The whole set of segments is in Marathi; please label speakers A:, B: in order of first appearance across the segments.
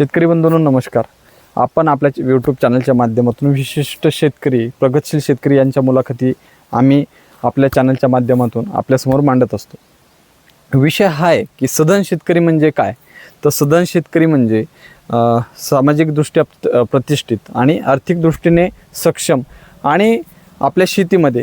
A: शेतकरी बंधूंनो नमस्कार. आपण आपल्या यूट्यूब चॅनलच्या माध्यमातून विशिष्ट शेतकरी प्रगतशील शेतकरी यांच्या मुलाखती आम्ही आपल्या चॅनलच्या माध्यमातून आपल्यासमोर मांडत असतो. विषय हा आहे की सधन शेतकरी म्हणजे काय? तर सधन शेतकरी म्हणजे सामाजिकदृष्ट्या प्रतिष्ठित आणि आर्थिक दृष्टीने सक्षम आणि आपल्या शेतीमध्ये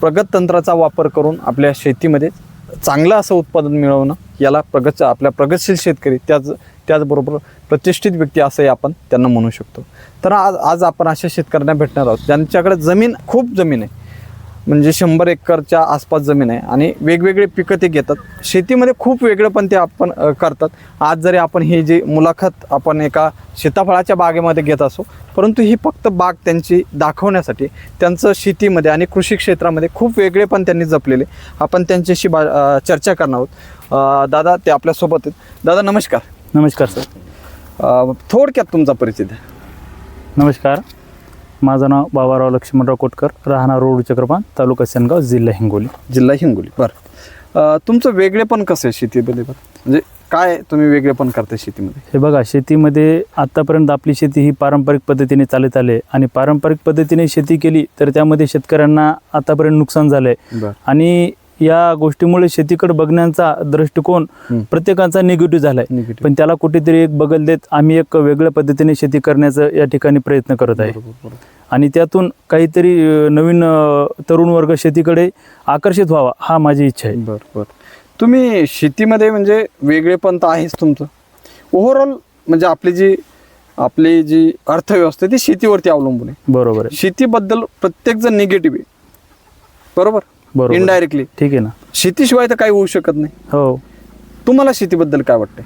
A: प्रगत तंत्राचा वापर करून आपल्या शेतीमध्ये चांगलं असं उत्पादन मिळवणं याला प्रगत आपल्या प्रगतशील शेतकरी त्याच त्याचबरोबर प्रतिष्ठित व्यक्ती असंही आपण त्यांना म्हणू शकतो. तर आज आज आपण अशा शेतकऱ्यांना भेटणार आहोत. ज्यांच्याकडे जमीन खूप जमीन आहे. म्हणजे शंभर एकरच्या आसपास जमीन आहे आणि वेगवेगळे पिकं ते घेतात. शेतीमध्ये खूप वेगळं पण ते आपण करतात. आज जरी आपण ही जी मुलाखत आपण एका सीताफळाच्या बागेमध्ये घेत असो परंतु ही फक्त बाग त्यांची दाखवण्यासाठी त्यांचं शेतीमध्ये आणि कृषी क्षेत्रामध्ये खूप वेगळे पण त्यांनी जपलेले. आपण त्यांच्याशी बा चर्चा करणार आहोत. दादा ते आपल्यासोबत आहेत. दादा नमस्कार.
B: नमस्कार सर.
A: थोडक्यात तुमचा परिचय द्या
B: नमस्कार. माझं नाव बाबाराव लक्ष्मणराव कोटकर राहणार रोड चक्रपान तालुका सेनगाव जिल्हा हिंगोली.
A: जिल्हा हिंगोली बरं. तुमचं वेगळेपण कसं आहे शेतीमध्ये बरं? म्हणजे काय तुम्ही वेगळेपण करता शेतीमध्ये?
B: हे बघा शेतीमध्ये आत्तापर्यंत आपली शेती ही पारंपरिक पद्धतीने चालत आली आहे. आणि पारंपरिक पद्धतीने शेती केली तर त्यामध्ये शेतकऱ्यांना आतापर्यंत नुकसान झालं आहे
A: बरं.
B: आणि या गोष्टीमुळे शेतीकडे बघण्याचा दृष्टिकोन. प्रत्येकाचा निगेटिव्ह झाला आहे
A: निगेटिव्ह.
B: पण त्याला कुठेतरी एक बगल देत आम्ही एक वेगळ्या पद्धतीने शेती करण्याचा या ठिकाणी प्रयत्न करत आहे. आणि त्यातून काहीतरी नवीन तरुण वर्ग शेतीकडे आकर्षित व्हावा हा माझी इच्छा आहे.
A: बरं बरं. तुम्ही शेतीमध्ये म्हणजे वेगळेपण तर आहेच तुमचं. ओव्हरऑल म्हणजे आपली जी आपली जी अर्थव्यवस्था ती शेतीवरती अवलंबून आहे.
B: बरोबर आहे.
A: शेतीबद्दल प्रत्येक जण निगेटिव्ह आहे. बरोबर?
B: बरोबर.
A: इनडायरेक्टली
B: ठीक आहे ना.
A: शेतीशिवाय तर काही होऊ शकत नाही.
B: हो.
A: तुम्हाला शेतीबद्दल काय वाटतंय?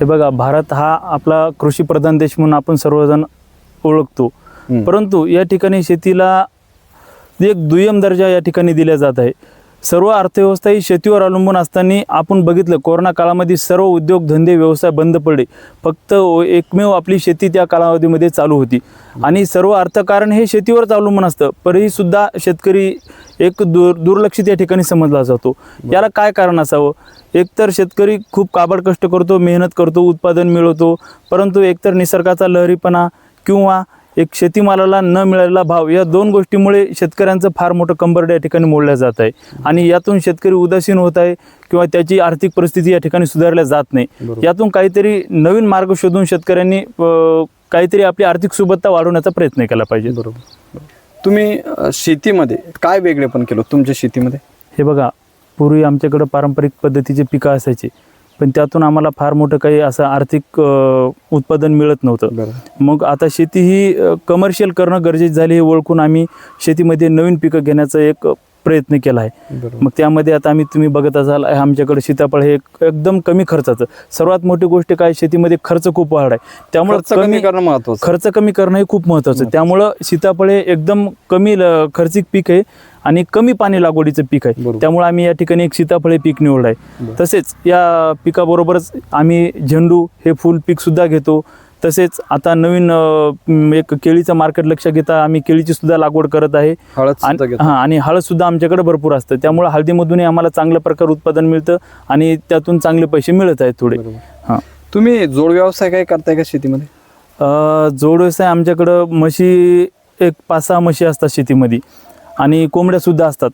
B: हे बघा भारत हा आपला कृषी प्रधान देश म्हणून आपण सर्वजण ओळखतो. परंतु या ठिकाणी शेतीला एक दुय्यम दर्जा या ठिकाणी दिला जात आहे. सर्व अर्थव्यवस्था ही शेतीवर अवलंबून असताना आपण बघितलं कोरोना काळामध्ये सर्व उद्योगधंदे व्यवसाय बंद पडले. फक्त एकमेव आपली शेती त्या कालावधीमध्ये चालू होती. आणि सर्व अर्थकारण हे शेतीवरच अवलंबून असतं. परही सुद्धा शेतकरी एक दुर दुर्लक्षित या ठिकाणी समजला जातो. याला काय कारण असावं? एकतर शेतकरी खूप काबड कष्ट करतो मेहनत करतो उत्पादन मिळवतो परंतु एकतर निसर्गाचा लहरीपणा किंवा एक शेतीमालाला न मिळालेला भाव या दोन गोष्टीमुळे शेतकऱ्यांचं फार मोठं कंबरड या ठिकाणी मोडलं जात आहे. आणि यातून शेतकरी उदासीन होत आहे किंवा त्याची आर्थिक परिस्थिती या ठिकाणी सुधारल्या जात नाही. यातून काहीतरी नवीन मार्ग शोधून शेतकऱ्यांनी काहीतरी आपली आर्थिक सुबत्ता वाढवण्याचा प्रयत्न केला पाहिजे.
A: बरोबर. तुम्ही शेतीमध्ये काय वेगळेपण केलं तुमच्या शेतीमध्ये?
B: हे बघा पूर्वी आमच्याकडं पारंपरिक पद्धतीचे पिकं असायची. पण त्यातून आम्हाला फार मोठं काही असं आर्थिक उत्पादन मिळत नव्हतं. मग आता शेती ही कमर्शियल करणं गरजेचं झाली हे ओळखून आम्ही शेतीमध्ये नवीन पिकं घेण्याचा एक प्रयत्न केला आहे. मग त्यामध्ये आता आम्ही तुम्ही बघत असाल आमच्याकडे सीताफळ हे एक एकदम कमी खर्चाचं. सर्वात मोठी गोष्ट काय शेतीमध्ये खर्च खूप वाढ आहे त्यामुळे
A: खर्च कमी करणं महत्वाचं.
B: खर्च कमी करणं हे खूप महत्त्वाचं आहे त्यामुळं सीताफळ हे एकदम कमी खर्चिक पीक आहे आणि कमी पाणी लागवडीचं पीक आहे. त्यामुळे आम्ही या ठिकाणी एक सीताफळ पीक निवडलं आहे. तसेच या पिकाबरोबरच आम्ही झेंडू हे फुल पीक सुद्धा घेतो. तसेच आता नवीन अं, एक केळीचं मार्केट लक्ष घेता आम्ही केळीची सुद्धा लागवड करत आहे.
A: हळद सुद्धा
B: आणि
A: घेतो.
B: हां आणि हळद सुद्धा आमच्याकडे भरपूर असतं. त्यामुळे हळदीमधूनही आम्हाला चांगल्या प्रकार उत्पादन मिळतं आणि त्यातून चांगले पैसे मिळत आहेत थोडे.
A: बरोबर.
B: हां.
A: तुम्ही जोड व्यवसाय काय करताय का शेतीमध्ये?
B: अ, जोड व्यवसाय आमच्याकडं म्हशी एक पाच सहा म्हशी असतात शेतीमध्ये. आणि कोंबड्या सुद्धा असतात.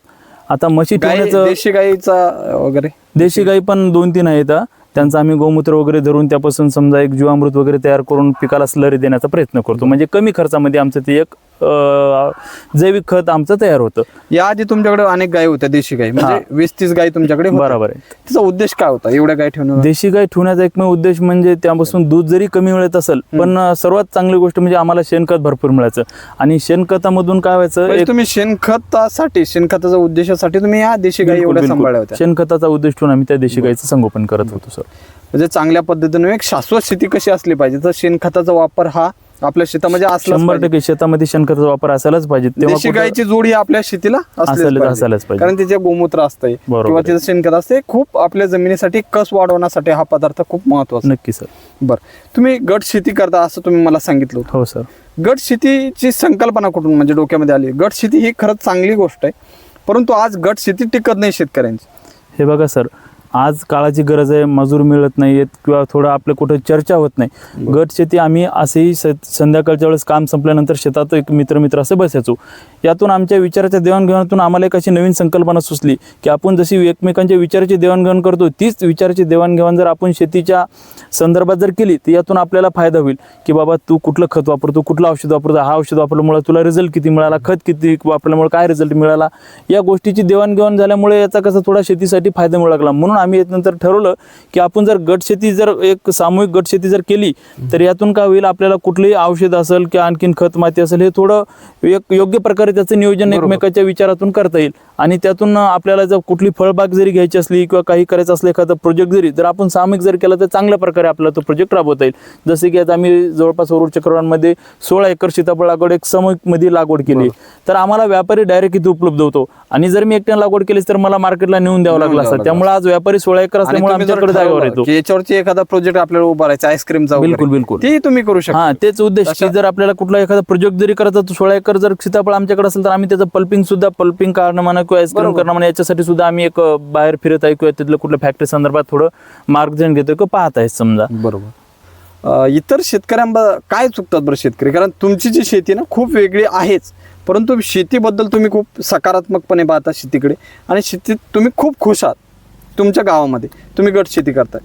B: आता म्हशी
A: गाई
B: ठेवण्याचं
A: देशी गाईचा वगैरे?
B: देशी गाई पण दोन तीन आहेत हा. त्यांचं आम्ही गोमूत्र वगैरे धरून त्यापासून समजा एक जीवामृत वगैरे तयार करून पिकाला स्लरी देण्याचा प्रयत्न करतो. म्हणजे कमी खर्चामध्ये आमचं ते एक जैविक खत आमचं तयार होतं.
A: याआधी तुमच्याकडे अनेक गायी होत्या देशी गाई म्हणजे वीस तीस गायी तुमच्याकडे होत्या.
B: बरोबर आहे.
A: तिचा उद्देश काय होता एवढ्या गाय ठेवणं
B: देशी गाय ठेवण्याचा एकमेव उद्देश म्हणजे त्यापासून दूध जरी कमी मिळत असेल पण अ, सर्वात चांगली गोष्ट म्हणजे आम्हाला शेणखत भरपूर मिळायचं. आणि शेणखतामधून काय व्हायचं
A: म्हणजे
B: एक
A: तुम्ही शेणखतासाठी शेणखताच्या उद्देशासाठी तुम्ही या देशी गायी
B: बिलकुल,
A: एवढ्या
B: बिलकुल.
A: सांभाळल्या होत्या.
B: शेणखताचा उद्देश ठेवून आम्ही त्या देशी गाईचं संगोपन करत होतो सर.
A: म्हणजे चांगल्या पद्धतीने एक शाश्वत शेती कशी असली पाहिजे तर शेणखताचा वापर हा आपल्या शेतामध्ये असलाच
B: शंभर
A: पाहिजे.
B: टक्के शेतामध्ये शेणखताचा वापर असायलाच पाहिजे तेव्हा
A: देशी
B: कुठं-
A: गायची जोडी आपल्या शेतीला असलीच
B: असायला-
A: पाहिजे.
B: असायलाच पाहिजे.
A: कारण तिचे गोमूत्र असते
B: बरोबर
A: किंवा
B: आहे.
A: तिचं शेणखत असते खूप आपल्या जमिनीसाठी कस वाढवण्यासाठी हा पदार्थ खूप महत्त्वाचा
B: नक्की सर.
A: बर. तुम्ही गट शेती करता असं तुम्ही मला सांगितलं होतं.
B: हो सर.
A: गट शेतीची संकल्पना कुठून म्हणजे डोक्यामध्ये आली? गट शेती ही खरंच चांगली गोष्ट आहे. परंतु आज गट शेती टिकत नाही शेतकऱ्यांची.
B: हे बघा सर. आज काळाची गरज आहे मजूर मिळत नाही आहेत किंवा थोडं आपलं कुठं चर्चा होत नाही. गट शेती आम्ही असेही स संध्याकाळच्या वेळेस काम संपल्यानंतर शेतात एक मित्र मित्र असे बसायचो. यातून आमच्या विचाराच्या देवाणघेवाणातून आम्हाला एक अशी नवीन संकल्पना सुचली की आपण जशी एकमेकांच्या विचाराची देवाणघेवाण करतो तीच विचाराची देवाणघेवाण जर आपण शेतीच्या संदर्भात जर केली तर यातून आपल्याला फायदा होईल की बाबा तू कुठलं खत वापरतो कुठलं औषध वापरतो हा औषध वापरल्यामुळे तुला रिझल्ट किती मिळाला खत किती वापरल्यामुळे काय रिझल्ट मिळाला? या गोष्टीची देवाणघेवाण झाल्यामुळे याचा कसा थोडा शेतीसाठी फायदा मिळू लागला. म्हणून आम्ही नंतर ठरवलं की आपण जर गट शेती जर एक सामूहिक गट शेती जर केली तर यातून काय होईल आपल्याला कुठलंही औषध असेल किंवा आणखीन खत माती असेल हे थोडं एक योग्य प्रकारे त्याचं नियोजन एकमेकाच्या विचारातून करता येईल. आणि त्यातून आपल्याला जर कुठली फळबाग जरी घ्यायची असली किंवा काही करायचं असलं एखादा प्रोजेक्ट जरी तर आपण सामूहिक जर केला तर चांगल्या प्रकारे आपला तो प्रोजेक्ट राबवता येईल. जसे की आता आम्ही जवळपास वरुड चक्रवांमध्ये सोळा एकर सीताफळ लागवड एक सामूहिकमध्ये लागवड केली. तर आम्हाला व्यापारी डायरेक्ट इथे उपलब्ध होतो. आणि जर मी एकट्याने लागवड केलीस तर मला मार्केटला नेऊन द्यावं लागलं असतं. त्यामुळे आज व्यापारी सोळा एकर असल्यामुळे
A: जर
B: आमच्याकडे जागेवर येतो.
A: की याच्यावरती एखादा प्रोजेक्ट आपल्याला उभा राहायचा आईस्क्रीमचा
B: बिलकुल, बिलकुल.
A: तेही तुम्ही करू शकता.
B: हा तेच उद्देश की जर आपल्याला कुठला एखादा प्रोजेक्ट जरी करायचा तो सोळा एकर जर सीताफळ आमच्याकडे असेल तर आम्ही त्याचं पल्पिंग सुद्धा पल्पिंग करणं किंवा आईस्क्रीम करणं म्हणा याच्यासाठी सुद्धा आम्ही एक बाहेर फिरत आहे किंवा तिथलं कुठल्या फॅक्टरी संदर्भात थोडं मार्गदर्शन घेतो किंवा पाहत आहे समजा.
A: बरोबर. अ, इतर शेतकऱ्यांबा काय चुकतात बरं शेतकरी? कारण तुमची जी शेती ना खूप वेगळी आहेच. परंतु शेतीबद्दल तुम्ही खूप सकारात्मकपणे पाहता शेतीकडे. आणि शेतीत तुम्ही खूप खुश आहात तुमच्या गावामध्ये. तुम्ही गट शेती करताय.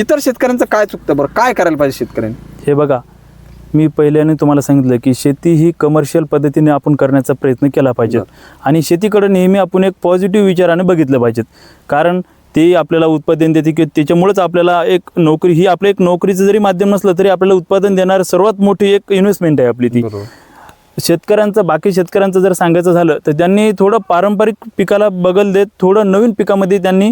A: इतर शेतकऱ्यांचं काय चुकतं बरं? काय करायला पाहिजे शेतकऱ्यांनी?
B: हे बघा मी पहिल्याने तुम्हाला सांगितलं की शेती ही कमर्शियल पद्धतीने आपण करण्याचा प्रयत्न केला पाहिजे. आणि शेतीकडे नेहमी आपण एक पॉझिटिव्ह विचाराने बघितलं पाहिजेत कारण ते आपल्याला उत्पादन देते की त्याच्यामुळेच आपल्याला एक नोकरी ही आपलं एक नोकरीचं जरी माध्यम नसलं तरी आपल्याला उत्पादन देणारं सर्वात मोठी एक इन्व्हेस्टमेंट आहे आपली ती. शेतकऱ्यांचं बाकी शेतकऱ्यांचं जर सांगायचं झालं तर त्यांनी थोडं पारंपरिक पिकाला बगल देत थोडं नवीन पिकामध्ये त्यांनी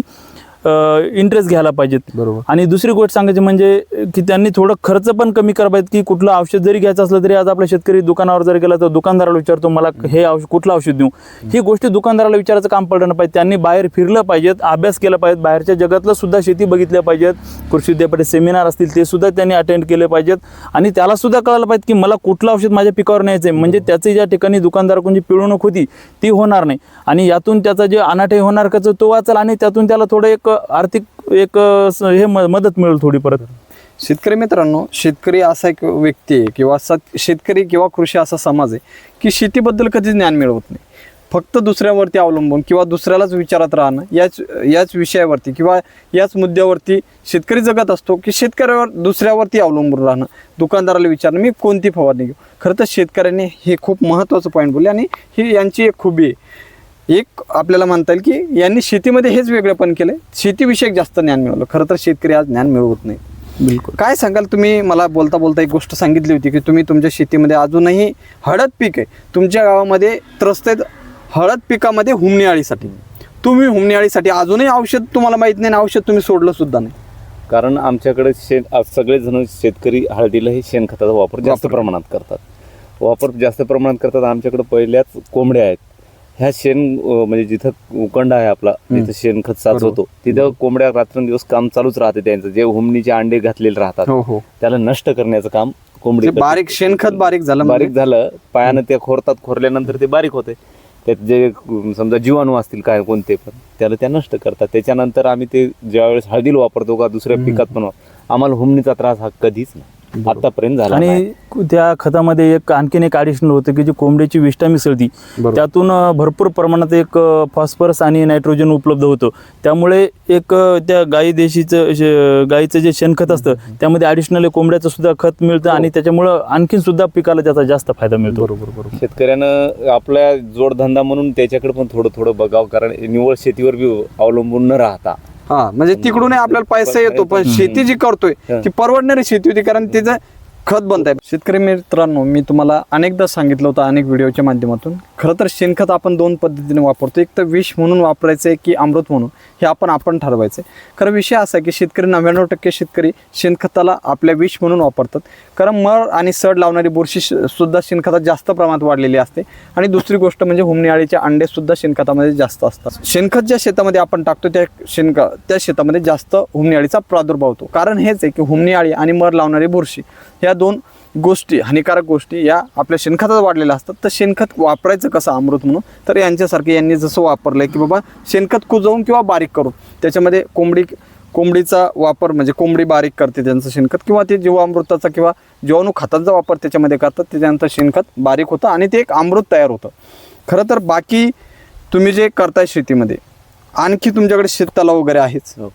B: इंटरेस्ट घ्यायला पाहिजेत.
A: बरोबर.
B: आणि दुसरी गोष्ट सांगायची म्हणजे की त्यांनी थोडं खर्च पण कमी करा पाहिजे की कुठलं औषध जरी घ्यायचं असलं तरी आज आपला शेतकरी दुकानावर जर गेला तर दुकानदाराला विचारतो मला हे औषध कुठलं औषध देऊ? ही गोष्टी दुकानदाराला विचारायचं काम पडलं नाही पाहिजे. त्यांनी बाहेर फिरलं पाहिजेत अभ्यास केला पाहिजे बाहेरच्या जगातलं सुद्धा शेती बघितल्या पाहिजेत. कृषी विद्यापीठ सेमिनार असतील ते सुद्धा त्यांनी अटेंड केले पाहिजेत. आणि त्याला सुद्धा कळायला पाहिजे की मला कुठलं औषध माझ्या पिकावर न्यायचं आहे म्हणजे त्याची ज्या ठिकाणी दुकानदाराकडून जी पिळवणूक होती ती होणार नाही. आणि यातून त्याचा जे अनाठे होणार खर्च तो वाचेल आणि त्यातून त्याला थोडं एक आर्थिक एक स- हे म- मदत मिळेल थोडी परत.
A: शेतकरी मित्रांनो शेतकरी असा एक व्यक्ती आहे किंवा असा शेतकरी किंवा कृषी असा समाज आहे की शेतीबद्दल कधीच ज्ञान मिळवत नाही. फक्त दुसऱ्यावरती अवलंबून किंवा दुसऱ्यालाच विचारत राहणं याच याच विषयावरती किंवा याच मुद्द्यावरती शेतकरी जगत असतो की शेतकऱ्यावर दुसऱ्यावरती अवलंबून राहणं दुकानदाराला विचारणं मी कोणती फवारणी घेऊ? खरं तर शेतकऱ्यांनी हे खूप महत्त्वाचं पॉईंट बोलले आणि ही यांची एक खुबी आहे. एक आपल्याला म्हणता येईल की यांनी शेतीमध्ये हेच वेगळेपण केलंय. शेतीविषयक जास्त ज्ञान मिळवलं. खरं तर शेतकरी आज ज्ञान मिळवत नाही.
B: बिलकुल.
A: काय सांगाल तुम्ही? मला बोलता बोलता एक गोष्ट सांगितली होती की तुम्ही तुमच्या शेतीमध्ये अजूनही हळद पीक आहे. तुमच्या गावामध्ये त्रस्त आहेत. हळद पिकामध्ये हुमणी अळीसाठी. तुम्ही हुमणी अळीसाठी अजूनही औषध तुम्हाला माहीत नाही आणि औषध तुम्ही सोडलं सुद्धा नाही.
C: कारण आमच्याकडे आ- सगळेजण शेतकरी हळदीला हे शेणखताचा वापर जास्त. प्रमाणात करतात. वापर जास्त प्रमाणात करतात. आमच्याकडे पहिल्याच कोंबड्या आहेत. ह्या शेण अं, म्हणजे जिथं उकंड आहे आपला जिथं शेणखत साचवतो तिथं कोंबड्या रात्रंदिवस काम चालूच राहते त्यांचं. जे हुमणीचे अंडे घातलेले राहतात
A: हो हो.
C: त्याला नष्ट करण्याचं काम कोंबडी
A: ते
C: करते.
A: बारीक शेणखत बारीक झालं
C: बारीक
A: म्हणजे.
C: झालं पायानं ते खोरतात खोरल्यानंतर ते बारीक होते. त्यात जे अं, समजा जीवाणू असतील काय कोणते पण त्याला त्या नष्ट करतात. त्याच्यानंतर आम्ही ते ज्यावेळेस हळदीला वापरतो का दुसऱ्या पिकात पण वाप- आम्हाला हुमणीचा त्रास हा कधीच नाही. आतापर्यंत झाला.
B: आणि त्या खतामध्ये एक आणखीन एक ॲडिशनल होतं की जी कोंबड्याची विष्ठा मिसळती. त्यातून भरपूर प्रमाणात एक फॉस्फरस आणि नायट्रोजन उपलब्ध होतं. त्यामुळे एक त्या गाई देशीचं गाईचं जे शेणखत असतं त्यामध्ये ॲडिशनल कोंबड्याचं सुद्धा खत मिळतं आणि त्याच्यामुळं आणखीन सुद्धा पिकाला त्याचा जास्त फायदा मिळतो.
A: बरोबर बरोबर.
C: शेतकऱ्यानं आपल्या जोडधंदा म्हणून त्याच्याकडे पण थोडं थोडं बघावं कारण निव्वळ शेतीवर बी अवलंबून न राहता
A: हा म्हणजे तिकडून आपल्याला पैसा येतो पण शेती जी करतोय ती परवडणारी शेती होती कारण तिचं खत बनत आहे शेतकरी मित्रांनो मी तुम्हाला अनेकदा सांगितलं होतं अनेक व्हिडिओच्या माध्यमातून. खरं तर शेणखत आपण दोन पद्धतीने वापरतो. एक तर विष म्हणून वापरायचं आहे की अमृत म्हणून? हे आपण आपण ठरवायचं आहे. खरं विषय असा आहे की शेतकरी नव्याण्णव टक्के शेतकरी शेणखताला आपल्या विष म्हणून वापरतात. कारण मर आणि सड लावणारी बुरशी श- सुद्धा शेणखतात जास्त प्रमाणात वाढलेली असते. आणि दुसरी गोष्ट म्हणजे हुमनियाळीचे अंडे सुद्धा शेणखतामध्ये जास्त असतात. शेणखत ज्या शेतामध्ये आपण टाकतो त्या शेणखत त्या शेतामध्ये जास्त हुमनियाळीचा प्रादुर्भाव होतो. कारण हेच आहे की हुमनियाळी आणि मर लावणारी बुरशी ह्या या दोन गोष्टी हानिकारक गोष्टी या आपल्या शेणखतात वाढलेल्या असतात. तर शेणखत वापरायचं कसं अमृत म्हणून? तर यांच्यासारखे यांनी जसं वापरलंय की बाबा शेणखत कुजवून किंवा बारीक करून त्याच्यामध्ये कोंबडी कोंबडीचा वापर म्हणजे कोंबडी बारीक करते त्यांचं शेणखत किंवा ते जीवामृताचा किंवा जीवाणू खतांचा वापर त्याच्यामध्ये करतात त्याच्यानंतर शेणखत बारीक होतं आणि ते एक अमृत तयार होतं. खरं तर बाकी तुम्ही जे करताय शेतीमध्ये आणखी तुमच्याकडे शेततलाव वगैरे आहेच.
C: हो.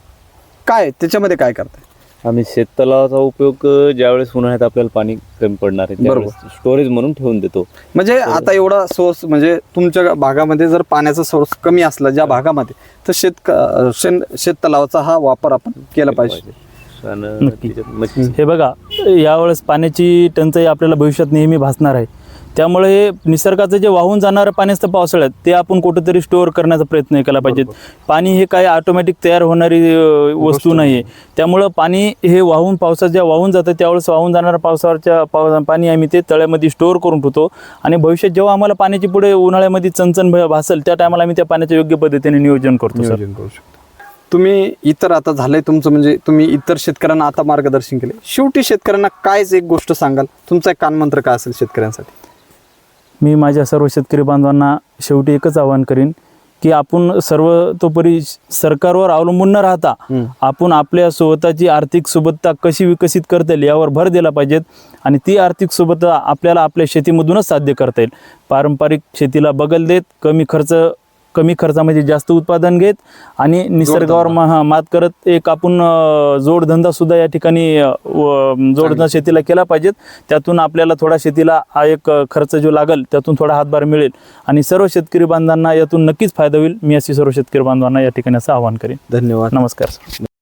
A: काय त्याच्यामध्ये काय करताय?
C: आम्ही शेततलावाचा उपयोग अ, ज्यावेळेस उन्हाळ्यात आपल्याला पाणी कमी पडणार आहे. त्यावेळेस स्टोरेज म्हणून ठेवून देतो.
A: म्हणजे आता एवढा सोर्स म्हणजे तुमच्या भागामध्ये जर पाण्याचा सोर्स कमी असला ज्या भागामध्ये तर शेत शेण शेततलावाचा हा वापर आपण केला पाहिजे.
C: आणि
B: नक्की.
C: त्याच्यात मच्छी-
B: हे बघा यावेळेस पाण्याची टंचाई आपल्याला भविष्यात नेहमी भासणार आहे. त्यामुळे हे निसर्गाचं जे वाहून जाणारं पाणी असतं पावसाळ्यात ते आपण कुठेतरी स्टोअर करण्याचा प्रयत्न केला पाहिजे पाणी हे काय ऑटोमॅटिक तयार होणारी वस्तू नाही. आहे त्यामुळं पाणी हे वाहून पावसात जेव्हा वाहून जातं त्यावेळेस वाहून जाणाऱ्या पावसाच्या पाव पाणी आम्ही ते तळ्यामध्ये स्टोअर करून ठेवतो. आणि भविष्यात जेव्हा आम्हाला पाण्याची पुढे उन्हाळ्यामध्ये चणचण भासेल त्या टायमाला आम्ही त्या पाण्याचं योग्य पद्धतीने नियोजन करतो
A: नियोजन करू शकतो. तुम्ही इतर आता झालंय तुमचं म्हणजे तुम्ही इतर शेतकऱ्यांना आता मार्गदर्शन केले शेवटी शेतकऱ्यांना कायच एक गोष्ट सांगाल? तुमचा एक कानमंत्र काय असेल शेतकऱ्यांसाठी?
B: मी माझ्या सर्व शेतकरी बांधवांना शेवटी एकच आवाहन करीन की आपण सर्वतोपरी सरकारवर अवलंबून न राहता. आपण आपल्या स्वतःची आर्थिक सुबत्ता कशी विकसित करता येईल यावर भर दिला पाहिजेत आणि ती आर्थिक सुबत्ता आपल्याला आपल्या शेतीमधूनच साध्य करता येईल पारंपरिक शेतीला बगल देत कमी खर्च कमी खर्चामध्ये जास्त उत्पादन घेत आणि निसर्गावर. म- मात करत एक आपण जोडधंदा सुद्धा या ठिकाणी जोडधंदा शेतीला केला पाहिजेत. त्यातून आपल्याला थोडा शेतीला हा एक खर्च जो लागेल त्यातून थोडा हातभार मिळेल. आणि सर्व शेतकरी बांधवांना यातून नक्कीच फायदा होईल. मी अशी सर्व शेतकरी बांधवांना या ठिकाणी असं आवाहन करेन.
A: धन्यवाद.
B: नमस्कार